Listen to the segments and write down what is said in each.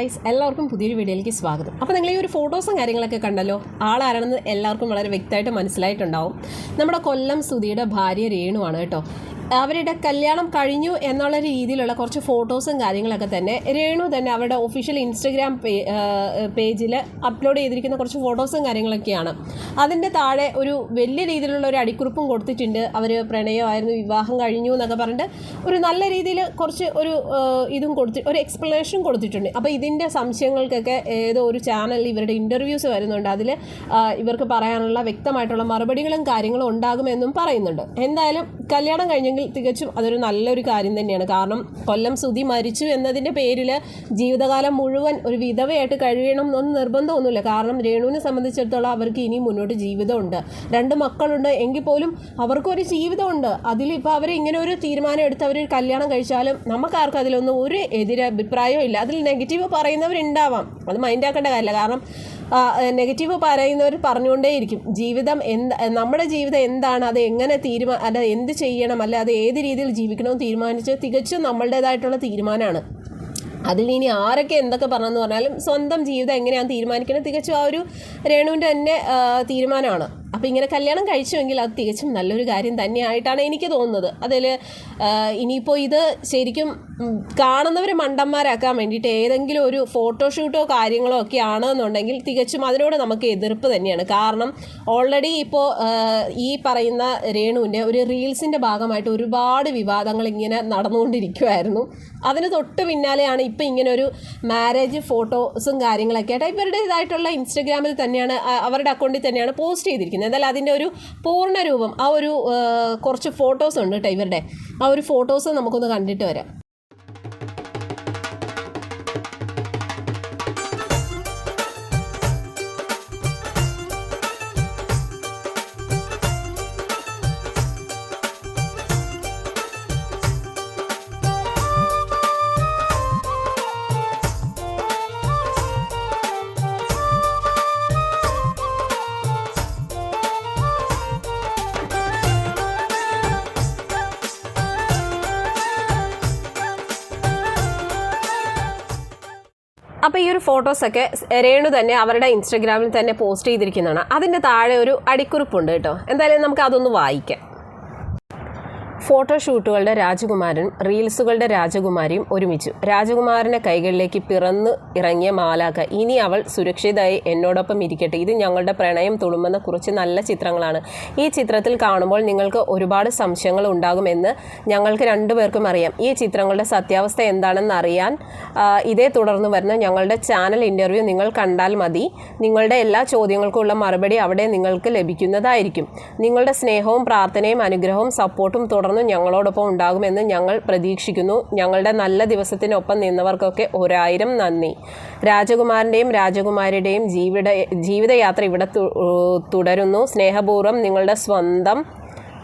Guys എല്ലാവർക്കും പുതിയൊരു വീഡിയോയിലേക്ക് സ്വാഗതം. അപ്പോൾ നിങ്ങൾ ഈ ഒരു ഫോട്ടോസും കാര്യങ്ങളൊക്കെ കണ്ടല്ലോ? ആളാരാണെന്ന് എല്ലാവർക്കും വളരെ വ്യക്തമായിട്ട് മനസ്സിലായിട്ടുണ്ടാവും. നമ്മുടെ കൊല്ലം സുധിയുടെ ഭാര്യ രേണുവാണ് കേട്ടോ. അവരുടെ കല്യാണം കഴിഞ്ഞു എന്നുള്ള രീതിയിലുള്ള കുറച്ച് ഫോട്ടോസും കാര്യങ്ങളൊക്കെ തന്നെ രേണു തന്നെ അവരുടെ ഒഫീഷ്യൽ ഇൻസ്റ്റഗ്രാം പേജിൽ അപ്ലോഡ് ചെയ്തിരിക്കുന്ന കുറച്ച് ഫോട്ടോസും കാര്യങ്ങളൊക്കെയാണ്. അതിന്റെ താഴെ ഒരു വലിയ രീതിയിലുള്ള ഒരു അടിക്കുറിപ്പും കൊടുത്തിട്ടുണ്ട്. അവർ പ്രണയമായിരുന്നു വിവാഹം കഴിഞ്ഞു എന്നൊക്കെ പറഞ്ഞിട്ട് ഒരു നല്ല രീതിയിൽ കുറച്ച് ഒരു ഇതും കൊടുത്തി ഒരു എക്സ്പ്ലനേഷൻ കൊടുത്തിട്ടുണ്ട്. അപ്പോൾ ഇതിന്റെ സംശയങ്ങൾക്കൊക്കെ ഏതോ ഒരു ചാനൽ ഇവരുടെ ഇന്റർവ്യൂസ് വരുന്നുണ്ട്. അതിൽ ഇവർക്ക് പറയാനുള്ള വ്യക്തമായിട്ടുള്ള മറുപടികളും കാര്യങ്ങളും ഉണ്ടാകുമെന്നും പറയുന്നുണ്ട്. എന്തായാലും കല്യാണം കഴിഞ്ഞെങ്കിൽ തികച്ചും അതൊരു നല്ലൊരു കാര്യം തന്നെയാണ്. കാരണം കൊല്ലം സുധി മരിച്ചു എന്നതിന്റെ പേരിൽ ജീവിതകാലം മുഴുവൻ ഒരു വിധവയായിട്ട് കഴിയണം എന്നൊന്നും നിർബന്ധമൊന്നുമില്ല. കാരണം രേണുവിനെ സംബന്ധിച്ചിടത്തോളം അവർക്ക് ഇനി മുന്നോട്ട് ജീവിതമുണ്ട്. രണ്ട് മക്കളുണ്ട് എങ്കിൽ പോലും അവർക്കൊരു ജീവിതമുണ്ട്. അതിലിപ്പോൾ അവർ ഇങ്ങനെ ഒരു തീരുമാനം എടുത്ത് അവർ കല്യാണം കഴിച്ചാലും നമുക്കാർക്കും അതിലൊന്നും ഒരു എതിരഭിപ്രായവും ഇല്ല. അതിൽ നെഗറ്റീവ് പറയുന്നവരുണ്ടാവാം. അത് മൈൻഡാക്കേണ്ട കാര്യമില്ല. കാരണം നെഗറ്റീവ് പറയുന്നവർ പറഞ്ഞുകൊണ്ടേയിരിക്കും. ജീവിതം എന്ത് നമ്മുടെ ജീവിതം എന്താണ് അത് എങ്ങനെ തീരുമാ അല്ല എന്ത് ചെയ്യണം അല്ല അത് ഏത് രീതിയിൽ ജീവിക്കണമെന്ന് തീരുമാനിച്ച് തികച്ചും നമ്മളുടേതായിട്ടുള്ള തീരുമാനമാണ്. അതിൽ ഇനി ആരൊക്കെ എന്തൊക്കെ പറഞ്ഞെന്ന് പറഞ്ഞാലും സ്വന്തം ജീവിതം എങ്ങനെയാണ് തീരുമാനിക്കുന്നത് തികച്ചും ആ ഒരു രേണുവിന്റെ തന്നെ തീരുമാനമാണ്. അപ്പോൾ ഇങ്ങനെ കല്യാണം കഴിച്ചുവെങ്കിൽ അത് തികച്ചും നല്ലൊരു കാര്യം തന്നെയായിട്ടാണ് എനിക്ക് തോന്നുന്നത്. അതിൽ ഇനിയിപ്പോൾ ഇത് ശരിക്കും കാണുന്നവരെ മണ്ടന്മാരാക്കാൻ വേണ്ടിയിട്ട് ഏതെങ്കിലും ഒരു ഫോട്ടോഷൂട്ടോ കാര്യങ്ങളോ ഒക്കെ ആണെന്നുണ്ടെങ്കിൽ തികച്ചും അതിനോട് നമുക്ക് എതിർപ്പ് തന്നെയാണ്. കാരണം ഓൾറെഡി ഇപ്പോൾ ഈ പറയുന്ന രേണുവിന്റെ ഒരു റീൽസിന്റെ ഭാഗമായിട്ട് ഒരുപാട് വിവാദങ്ങൾ ഇങ്ങനെ നടന്നുകൊണ്ടിരിക്കുമായിരുന്നു അതിന് തൊട്ട് പിന്നാലെയാണ് ഇപ്പം ഇങ്ങനെ ഒരു മാരേജ് ഫോട്ടോസും കാര്യങ്ങളൊക്കെ ആയിട്ട് ഇവരുടേതായിട്ടുള്ള ഇൻസ്റ്റഗ്രാമിൽ തന്നെയാണ് അവരുടെ അക്കൗണ്ടിൽ തന്നെയാണ് പോസ്റ്റ് ചെയ്തിരിക്കുന്നത്. എന്തായാലും അതിന്റെ ഒരു പൂർണ രൂപം ആ ഒരു കുറച്ച് ഫോട്ടോസ് ഉണ്ട് കേട്ടോ ഇവരുടെ. ആ ഒരു ഫോട്ടോസ് നമുക്കൊന്ന് കണ്ടിട്ട് വരാം. അപ്പോൾ ഈ ഒരു ഫോട്ടോസൊക്കെ രേണു തന്നെ അവരുടെ ഇൻസ്റ്റഗ്രാമിൽ തന്നെ പോസ്റ്റ് ചെയ്തിരിക്കുന്നതാണ്. അതിന്റെ താഴെ ഒരു അടിക്കുറിപ്പുണ്ട് കേട്ടോ. എന്തായാലും നമുക്ക് അതൊന്ന് വായിക്കാം. ഫോട്ടോഷൂട്ടുകളുടെ രാജകുമാരൻ റീൽസുകളുടെ രാജകുമാരിയും ഒരുമിച്ചു. രാജകുമാരന്റെ കൈകളിലേക്ക് പിറന്ന് ഇറങ്ങിയ മാലാക്ക ഇനി അവൾ സുരക്ഷിതമായി എന്നോടൊപ്പം ഇരിക്കട്ടെ. ഇത് ഞങ്ങളുടെ പ്രണയം തുളുമ്പുന്ന കുറച്ച് നല്ല ചിത്രങ്ങളാണ്. ഈ ചിത്രത്തിൽ കാണുമ്പോൾ നിങ്ങൾക്ക് ഒരുപാട് സംശയങ്ങൾ ഉണ്ടാകുമെന്ന് ഞങ്ങൾക്ക് രണ്ടുപേർക്കും അറിയാം. ഈ ചിത്രങ്ങളുടെ സത്യാവസ്ഥ എന്താണെന്ന് അറിയാൻ ഇതേ തുടർന്ന് വരുന്ന ഞങ്ങളുടെ ചാനൽ ഇന്റർവ്യൂ നിങ്ങൾ കണ്ടാൽ മതി. നിങ്ങളുടെ എല്ലാ ചോദ്യങ്ങൾക്കുമുള്ള മറുപടി അവിടെ നിങ്ങൾക്ക് ലഭിക്കുന്നതായിരിക്കും. നിങ്ങളുടെ സ്നേഹവും പ്രാർത്ഥനയും അനുഗ്രഹവും സപ്പോർട്ടും തുടർന്ന് ഞങ്ങളോടൊപ്പം ഉണ്ടാകുമെന്ന് ഞങ്ങൾ പ്രതീക്ഷിക്കുന്നു. ഞങ്ങളുടെ നല്ല ദിവസത്തിനൊപ്പം നിന്നവർക്കൊക്കെ ഒരായിരം നന്ദി. രാജകുമാരന്റെയും രാജകുമാരിയുടെയും ജീവിത ജീവിതയാത്ര ഇവിടെ തുടരുന്നു. സ്നേഹപൂർവം നിങ്ങളുടെ സ്വന്തം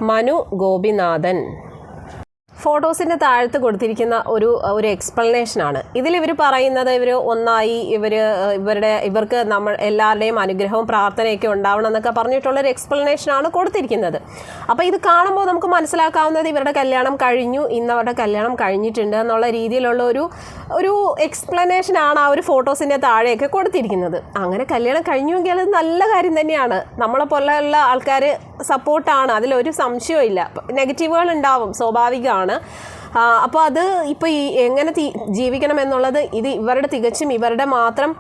മനു ഗോപിനാഥൻ. ഫോട്ടോസിന്റെ താഴത്ത് കൊടുത്തിരിക്കുന്ന ഒരു ഒരു എക്സ്പ്ലനേഷനാണ് ഇതിൽ ഇവർ പറയുന്നത് ഇവർ ഒന്നായി ഇവർ ഇവരുടെ ഇവർക്ക് നമ്മൾ എല്ലാവരുടെയും അനുഗ്രഹവും പ്രാർത്ഥനയൊക്കെ ഉണ്ടാവണം എന്നൊക്കെ പറഞ്ഞിട്ടുള്ളൊരു എക്സ്പ്ലനേഷനാണ് കൊടുത്തിരിക്കുന്നത്. അപ്പോൾ ഇത് കാണുമ്പോൾ നമുക്ക് മനസ്സിലാക്കാവുന്നത് ഇവരുടെ കല്യാണം കഴിഞ്ഞു ഇന്ന് അവരുടെ കല്യാണം കഴിഞ്ഞിട്ടുണ്ട് എന്നുള്ള രീതിയിലുള്ള ഒരു ഒരു എക്സ്പ്ലനേഷനാണ് ആ ഒരു ഫോട്ടോസിന്റെ താഴെയൊക്കെ കൊടുത്തിരിക്കുന്നത്. അങ്ങനെ കല്യാണം കഴിഞ്ഞുവെങ്കിൽ അത് നല്ല കാര്യം തന്നെയാണ്. നമ്മളെ പോലെയുള്ള ആൾക്കാർ സപ്പോർട്ടാണ് അതിലൊരു സംശയവും ഇല്ല. നെഗറ്റീവുകൾ ഉണ്ടാവും സ്വാഭാവികമാണ്. അപ്പോൾ അത് ഇപ്പോൾ ഈ എങ്ങനെ ജീവിക്കണം എന്നുള്ളത് ഇത് ഇവരുടെ തികച്ചും ഇവരുടെ മാത്രം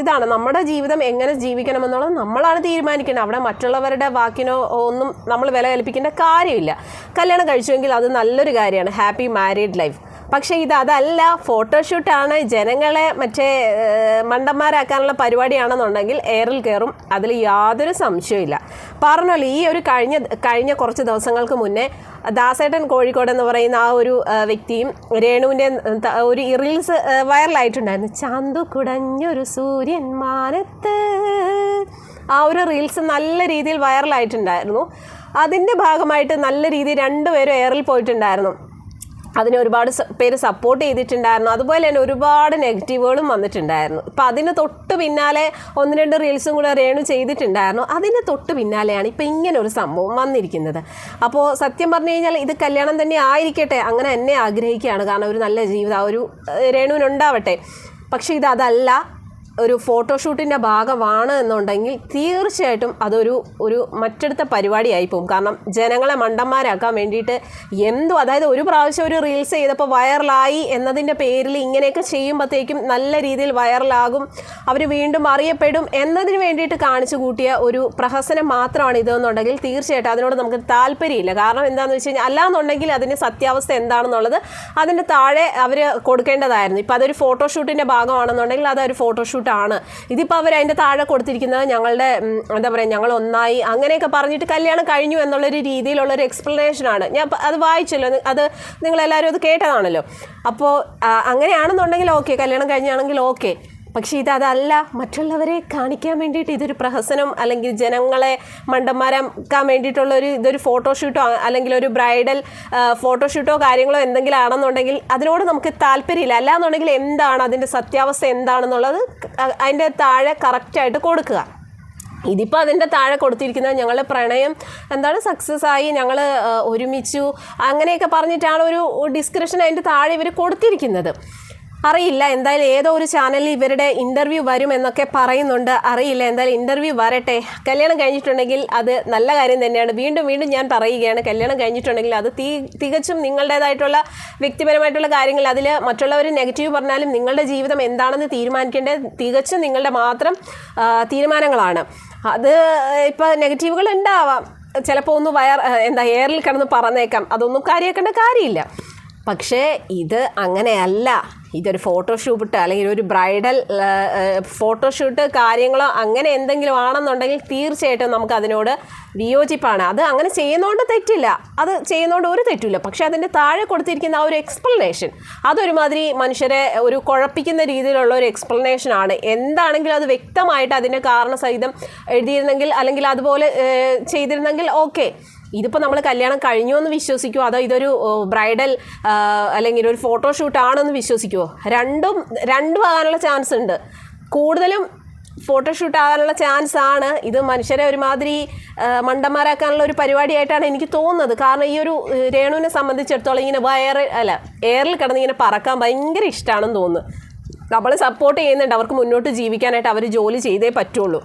ഇതാണ്. നമ്മുടെ ജീവിതം എങ്ങനെ ജീവിക്കണം എന്നുള്ളത് നമ്മളാണ് തീരുമാനിക്കുന്നത് അവിടെ മറ്റുള്ളവരുടെ വാക്കിനോ ഒന്നും നമ്മൾ വില കൽപ്പിക്കേണ്ട കാര്യമില്ല. കല്യാണം കഴിച്ചുവെങ്കിൽ അത് നല്ലൊരു കാര്യമാണ്. ഹാപ്പി മാരീഡ് ലൈഫ് പക്ഷേ ഇത് അതല്ല ഫോട്ടോഷൂട്ടാണ് ജനങ്ങളെ മറ്റേ മണ്ടന്മാരാക്കാനുള്ള പരിപാടിയാണെന്നുണ്ടെങ്കിൽ എയറിൽ കയറും അതിൽ യാതൊരു സംശയമില്ല പറഞ്ഞല്ലോ ഈ ഒരു കഴിഞ്ഞ കഴിഞ്ഞ കുറച്ച് ദിവസങ്ങൾക്ക് മുന്നേ ദാസേട്ടൻ കോഴിക്കോട് എന്ന് പറയുന്ന ആ ഒരു വ്യക്തിയും രേണുവിന്റെ ഒരു റീൽസ് വൈറലായിട്ടുണ്ടായിരുന്നു ചന്തു കുടഞ്ഞൊരു സൂര്യൻ മാനത്ത്. ആ ഒരു റീൽസ് നല്ല രീതിയിൽ വൈറലായിട്ടുണ്ടായിരുന്നു അതിന്റെ ഭാഗമായിട്ട് നല്ല രീതിയിൽ രണ്ടുപേരും എയറിൽ പോയിട്ടുണ്ടായിരുന്നു. അതിനെ ഒരുപാട് പേര് സപ്പോർട്ട് ചെയ്തിട്ടുണ്ടായിരുന്നു. അതുപോലെ തന്നെ ഒരുപാട് നെഗറ്റീവുകളും വന്നിട്ടുണ്ടായിരുന്നു. അപ്പം അതിന് തൊട്ട് പിന്നാലെ ഒന്ന് രണ്ട് റീൽസും കൂടെ രേണു ചെയ്തിട്ടുണ്ടായിരുന്നു. അതിന് തൊട്ട് പിന്നാലെയാണ് ഇപ്പം ഇങ്ങനെ ഒരു സംഭവം വന്നിരിക്കുന്നത്. അപ്പോൾ സത്യം പറഞ്ഞു കഴിഞ്ഞാൽ ഇത് കല്യാണം തന്നെ ആയിരിക്കട്ടെ അങ്ങനെ എന്നെ ആഗ്രഹിക്കുകയാണ്. കാരണം ഒരു നല്ല ജീവിതം ഒരു രേണുവിനുണ്ടാവട്ടെ. പക്ഷേ ഇത് അതല്ല. ഒരു ഫോട്ടോഷൂട്ടിന്റെ ഭാഗമാണ് എന്നുണ്ടെങ്കിൽ തീർച്ചയായിട്ടും അതൊരു ഒരു മറ്റടുത്ത പരിപാടിയായി പോകും. കാരണം ജനങ്ങളെ മണ്ടന്മാരാക്കാൻ വേണ്ടിയിട്ട് എന്തോ അതായത് ഒരു പ്രാവശ്യം ഒരു റീൽസ് ചെയ്തപ്പോൾ വൈറലായി എന്നതിന്റെ പേരിൽ ഇങ്ങനെയൊക്കെ ചെയ്യുമ്പോഴത്തേക്കും നല്ല രീതിയിൽ വൈറലാകും അവർ വീണ്ടും അറിയപ്പെടും എന്നതിന് വേണ്ടിയിട്ട് കാണിച്ചു കൂട്ടിയ ഒരു പ്രഹസനം മാത്രമാണ് ഇതെന്നുണ്ടെങ്കിൽ തീർച്ചയായിട്ടും അതിനോട് നമുക്ക് താല്പര്യമില്ല. കാരണം എന്താണെന്ന് വെച്ച് കഴിഞ്ഞാൽ അല്ലാന്നുണ്ടെങ്കിൽ അതിന്റെ സത്യാവസ്ഥ എന്താണെന്നുള്ളത് അതിന്റെ താഴെ അവർ കൊടുക്കേണ്ടതായിരുന്നു. ഇപ്പോൾ അതൊരു ഫോട്ടോഷൂട്ടിന്റെ ഭാഗമാണെന്നുണ്ടെങ്കിൽ അതൊരു ഫോട്ടോഷൂട്ടാണ് ഇതിപ്പോൾ അവർ അതിന്റെ താഴെ കൊടുത്തിരിക്കുന്നത് ഞങ്ങളുടെ എന്താ പറയുക ഞങ്ങൾ ഒന്നായി അങ്ങനെയൊക്കെ പറഞ്ഞിട്ട് കല്യാണം കഴിഞ്ഞു എന്നുള്ളൊരു രീതിയിലുള്ളൊരു എക്സ്പ്ലനേഷനാണ് ഞാൻ അത് വായിച്ചല്ലോ അത് നിങ്ങളെല്ലാവരും അത് കേട്ടതാണല്ലോ. അപ്പോൾ അങ്ങനെയാണെന്നുണ്ടെങ്കിൽ ഓക്കെ കല്യാണം കഴിഞ്ഞാണെങ്കിൽ ഓക്കെ പക്ഷേ അതല്ല മറ്റുള്ളവരെ കാണിക്കാൻ വേണ്ടിയിട്ട് ഇതൊരു പ്രഹസനം അല്ലെങ്കിൽ ജനങ്ങളെ മണ്ടന്മാരാക്കാൻ വേണ്ടിയിട്ടുള്ള ഒരു ഇതൊരു ഫോട്ടോഷൂട്ടോ അല്ലെങ്കിൽ ഒരു ബ്രൈഡൽ ഫോട്ടോഷൂട്ടോ കാര്യങ്ങളോ എന്തെങ്കിലും ആണെന്നുണ്ടെങ്കിൽ അതിനോട് നമുക്ക് താല്പര്യമില്ല. അല്ലാന്നുണ്ടെങ്കിൽ എന്താണ് അതിന്റെ സത്യാവസ്ഥ എന്താണെന്നുള്ളത് അതിന്റെ താഴെ കറക്റ്റായിട്ട് കൊടുക്കുക. ഇതിപ്പോൾ അതിന്റെ താഴെ കൊടുത്തിരിക്കുന്നത് ഞങ്ങളുടെ പ്രണയം എന്താണ് സക്സസ് ആയി ഞങ്ങൾ ഒരുമിച്ചു അങ്ങനെയൊക്കെ പറഞ്ഞിട്ടാണ് ഒരു ഡിസ്ക്രിപ്ഷൻ അതിന്റെ താഴെ ഇവർ കൊടുത്തിരിക്കുന്നത്. അറിയില്ല. എന്തായാലും ഏതോ ഒരു ചാനലിൽ ഇവരുടെ ഇന്റർവ്യൂ വരും എന്നൊക്കെ പറയുന്നുണ്ട്. അറിയില്ല. എന്തായാലും ഇന്റർവ്യൂ വരട്ടെ. കല്യാണം കഴിഞ്ഞിട്ടുണ്ടെങ്കിൽ അത് നല്ല കാര്യം തന്നെയാണ്. വീണ്ടും വീണ്ടും ഞാൻ പറയുകയാണ്. കല്യാണം കഴിഞ്ഞിട്ടുണ്ടെങ്കിൽ അത് തീ തികച്ചും നിങ്ങളുടേതായിട്ടുള്ള വ്യക്തിപരമായിട്ടുള്ള കാര്യങ്ങൾ അതിൽ മറ്റുള്ളവർ നെഗറ്റീവ് പറഞ്ഞാലും നിങ്ങളുടെ ജീവിതം എന്താണെന്ന് തീരുമാനിക്കേണ്ടത് തികച്ചും നിങ്ങളുടെ മാത്രം തീരുമാനങ്ങളാണ്. അത് ഇപ്പോൾ നെഗറ്റീവുകൾ ഉണ്ടാവാം. ചിലപ്പോൾ ഒന്ന് വയർ എന്താ എയറിൽ കിടന്ന് പറന്നേക്കാം അതൊന്നും കാര്യമാക്കേണ്ട കാര്യമില്ല. പക്ഷേ ഇത് അങ്ങനെയല്ല. ഇതൊരു ഫോട്ടോഷൂട്ട് അല്ലെങ്കിൽ ഒരു ബ്രൈഡൽ ഫോട്ടോഷൂട്ട് കാര്യങ്ങളോ അങ്ങനെ എന്തെങ്കിലും ആണെന്നുണ്ടെങ്കിൽ തീർച്ചയായിട്ടും നമുക്ക് അതിനോട് വിയോജിപ്പാണ്. അത് അങ്ങനെ ചെയ്യുന്നതുകൊണ്ട് തെറ്റില്ല. അത് ചെയ്യുന്നതുകൊണ്ട് ഒരു തെറ്റില്ല പക്ഷേ അതിന്റെ താഴെ കൊടുത്തിരിക്കുന്ന ആ ഒരു എക്സ്പ്ലനേഷൻ അതൊരുമാതിരി മനുഷ്യരെ ഒരു കുഴപ്പിക്കുന്ന രീതിയിലുള്ള ഒരു എക്സ്പ്ലനേഷൻ ആണ്. എന്താണെങ്കിലും അത് വ്യക്തമായിട്ട് അതിന്റെ കാരണസഹിതം എഴുതിയിരുന്നെങ്കിൽ അല്ലെങ്കിൽ അതുപോലെ ചെയ്തിരുന്നെങ്കിൽ ഓക്കെ. ഇതിപ്പോൾ നമ്മൾ കല്യാണം കഴിഞ്ഞു എന്ന് വിശ്വസിക്കുമോ അതോ ഇതൊരു ബ്രൈഡൽ അല്ലെങ്കിൽ ഒരു ഫോട്ടോഷൂട്ട് ആണെന്ന് വിശ്വസിക്കുമോ രണ്ടും രണ്ടും ആകാനുള്ള ചാൻസ് ഉണ്ട്. കൂടുതലും ഫോട്ടോഷൂട്ട് ആകാനുള്ള ചാൻസ് ആണ്. ഇത് മനുഷ്യരെ ഒരുമാതിരി മണ്ടന്മാരാക്കാനുള്ള ഒരു പരിപാടിയായിട്ടാണ് എനിക്ക് തോന്നുന്നത്. കാരണം ഈ ഒരു രേണുവിനെ സംബന്ധിച്ചിടത്തോളം ഇങ്ങനെ വയർ അല്ല എയറിൽ കിടന്ന് ഇങ്ങനെ പറക്കാൻ ഭയങ്കര ഇഷ്ടമാണെന്ന് തോന്നുന്നു. നമ്മൾ സപ്പോർട്ട് ചെയ്യുന്നുണ്ട്. അവർക്ക് മുന്നോട്ട് ജീവിക്കാനായിട്ട് അവർ ജോലി ചെയ്തേ പറ്റുള്ളൂ.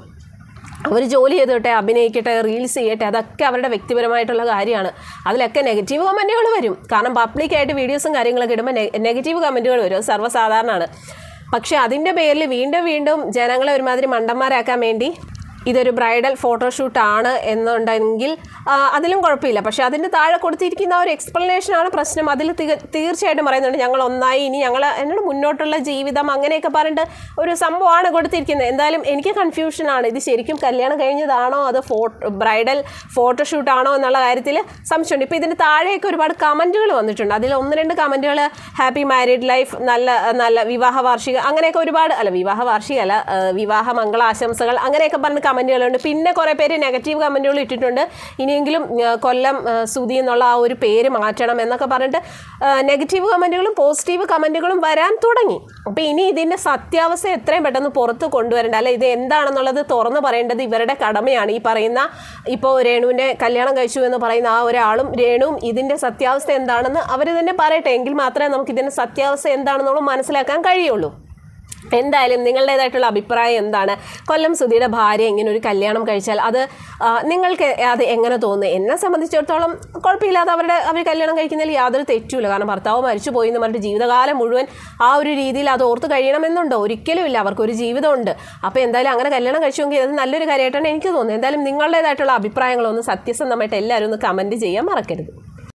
അവർ ജോലി ചെയ്തോട്ടെ അഭിനയിക്കട്ടെ റീൽസ് ചെയ്യട്ടെ അതൊക്കെ അവരുടെ വ്യക്തിപരമായിട്ടുള്ള കാര്യമാണ്. അതിലൊക്കെ നെഗറ്റീവ് കമന്റുകൾ വരും. കാരണം പബ്ലിക്കായിട്ട് വീഡിയോസും കാര്യങ്ങളൊക്കെ ഇടുമ്പോൾ നെഗറ്റീവ് കമന്റുകൾ വരും. സർവസാധാരണമാണ്. പക്ഷേ അതിന്റെ പേരിൽ വീണ്ടും വീണ്ടും ജനങ്ങളെ ഒരുമാതിരി മണ്ടന്മാരാക്കാൻ വേണ്ടി ഇതൊരു ബ്രൈഡൽ ഫോട്ടോഷൂട്ട് ആണ് എന്നുണ്ടെങ്കിൽ അതിലും കുഴപ്പമില്ല. പക്ഷേ അതിന്റെ താഴെ കൊടുത്തിരിക്കുന്ന ഒരു എക്സ്പ്ലനേഷനാണ് പ്രശ്നം. അതിൽ തീർച്ചയായിട്ടും പറയുന്നുണ്ട് ഞങ്ങൾ ഒന്നായി ഇനി ഞങ്ങൾ എന്നോട് മുന്നോട്ടുള്ള ജീവിതം അങ്ങനെയൊക്കെ പറഞ്ഞിട്ട് ഒരു സംഭവമാണ് കൊടുത്തിരിക്കുന്നത്. എന്തായാലും എനിക്ക് കൺഫ്യൂഷനാണ്. ഇത് ശരിക്കും കല്യാണം കഴിഞ്ഞതാണോ അത് ഫോട്ടോ ബ്രൈഡൽ ഫോട്ടോഷൂട്ടാണോ എന്നുള്ള കാര്യത്തിൽ സംശയമുണ്ട്. ഇപ്പോൾ ഇതിന്റെ താഴെയൊക്കെ ഒരുപാട് കമന്റുകൾ വന്നിട്ടുണ്ട്. അതിൽ ഒന്ന് രണ്ട് കമന്റുകൾ ഹാപ്പി മാരീഡ് ലൈഫ് നല്ല നല്ല വിവാഹ വാർഷിക അങ്ങനെയൊക്കെ ഒരുപാട് അല്ല വിവാഹ വാർഷിക അല്ല വിവാഹ മംഗളാശംസകൾ അങ്ങനെയൊക്കെ പറഞ്ഞ് കമന്റുകളുണ്ട് പിന്നെ കുറേ പേര് നെഗറ്റീവ് കമന്റുകൾ ഇട്ടിട്ടുണ്ട്. ഇനിയെങ്കിലും കൊല്ലം സുതി എന്നുള്ള ആ ഒരു പേര് മാറ്റണം എന്നൊക്കെ പറഞ്ഞിട്ട് നെഗറ്റീവ് കമന്റുകളും പോസിറ്റീവ് കമന്റുകളും വരാൻ തുടങ്ങി. അപ്പോൾ ഇനി ഇതിന്റെ സത്യാവസ്ഥ എത്രയും പെട്ടെന്ന് പുറത്ത് കൊണ്ടുവരേണ്ട. അല്ല ഇത് എന്താണെന്നുള്ളത് തുറന്നു പറയേണ്ടത് ഇവരുടെ കടമയാണ്. ഈ പറയുന്ന ഇപ്പോൾ രേണുവിന്റെ കല്യാണം കഴിച്ചു എന്ന് പറയുന്ന ആ ഒരാളും രേണുവും ഇതിന്റെ സത്യാവസ്ഥ എന്താണെന്ന് അവർ തന്നെ പറയട്ടെ. എങ്കിൽ മാത്രമേ നമുക്ക് ഇതിന്റെ സത്യാവസ്ഥ എന്താണെന്നുള്ളത് മനസ്സിലാക്കാൻ കഴിയുള്ളൂ. എന്തായാലും നിങ്ങളുടേതായിട്ടുള്ള അഭിപ്രായം എന്താണ്? കൊല്ലം സുധിയുടെ ഭാര്യ ഇങ്ങനെ ഒരു കല്യാണം കഴിച്ചാൽ അത് നിങ്ങൾക്ക് അത് എങ്ങനെ തോന്നുന്നു? എന്നെ സംബന്ധിച്ചിടത്തോളം കുഴപ്പമില്ലാതെ അവരുടെ അവർ കല്യാണം കഴിക്കുന്നതിൽ യാതൊരു തെറ്റുമില്ല. കാരണം ഭർത്താവ് മരിച്ചു പോയി എന്ന് പറഞ്ഞിട്ട് ജീവിതകാലം മുഴുവൻ ആ ഒരു രീതിയിൽ അത് ഓർത്ത് കഴിയണമെന്നുണ്ടോ? ഒരിക്കലും ഇല്ല. അവർക്കൊരു ജീവിതമുണ്ട്. അപ്പോൾ എന്തായാലും അങ്ങനെ കല്യാണം കഴിച്ചുവെങ്കിൽ അത് നല്ലൊരു കാര്യമായിട്ടാണ് എനിക്ക് തോന്നുന്നത്. എന്തായാലും നിങ്ങളുടേതായിട്ടുള്ള അഭിപ്രായങ്ങളൊന്ന് സത്യസന്ധമായിട്ട് എല്ലാവരും ഒന്ന് കമന്റ് ചെയ്യാൻ മറക്കരുത്.